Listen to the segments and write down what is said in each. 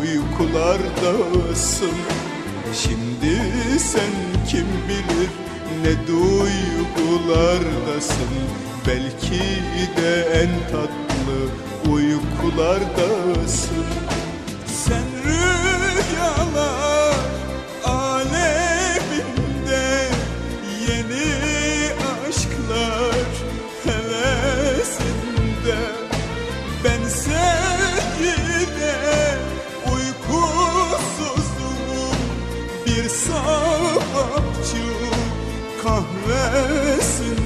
uykulardasın Şimdi sen kim bilir ne duygulardasın. Belki de en tatlı uykulardasın Sen rüyalar aleminde Yeni aşklar hevesinde. Bense yine kahvesinde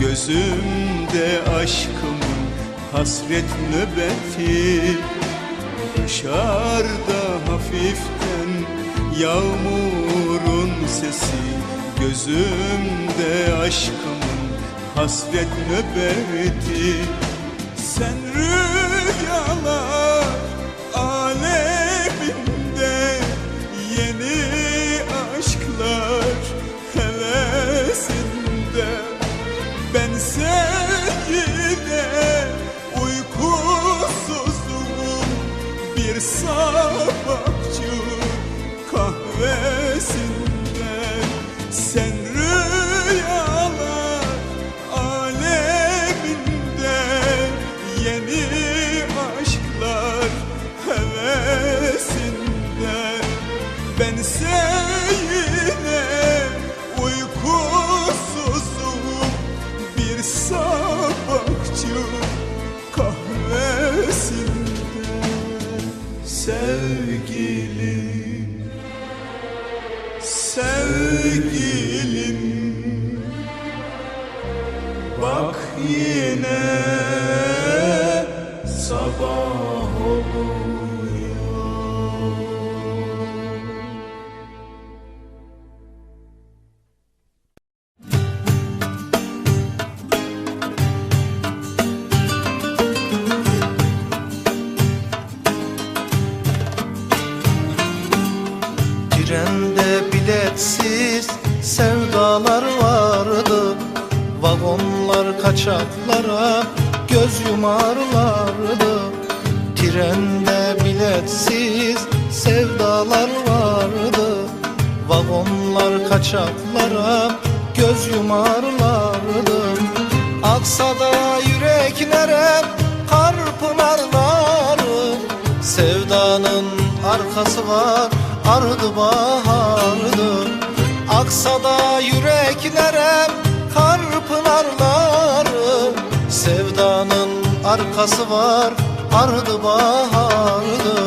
Gözümde aşkımın hasret nöbeti. Dışarıda hafiften yağmurun sesi. Gözümde aşkımın hasret nöbeti. Sen rüyalar Bir sabahçı kahvesinde Sevgilim. Bak yine sabah Biletsiz sevdalar vardı. Vagonlar kaçaklara göz yumarlardı. Trende biletsiz sevdalar vardı. Vagonlar kaçaklara göz yumarlardı. Aksa da yüreklere kar pınarları. Sevdanın arkası var ardı bahardı. Aksa da yüreklere kar pınarları. Sevdanın arkası var ardı bahardı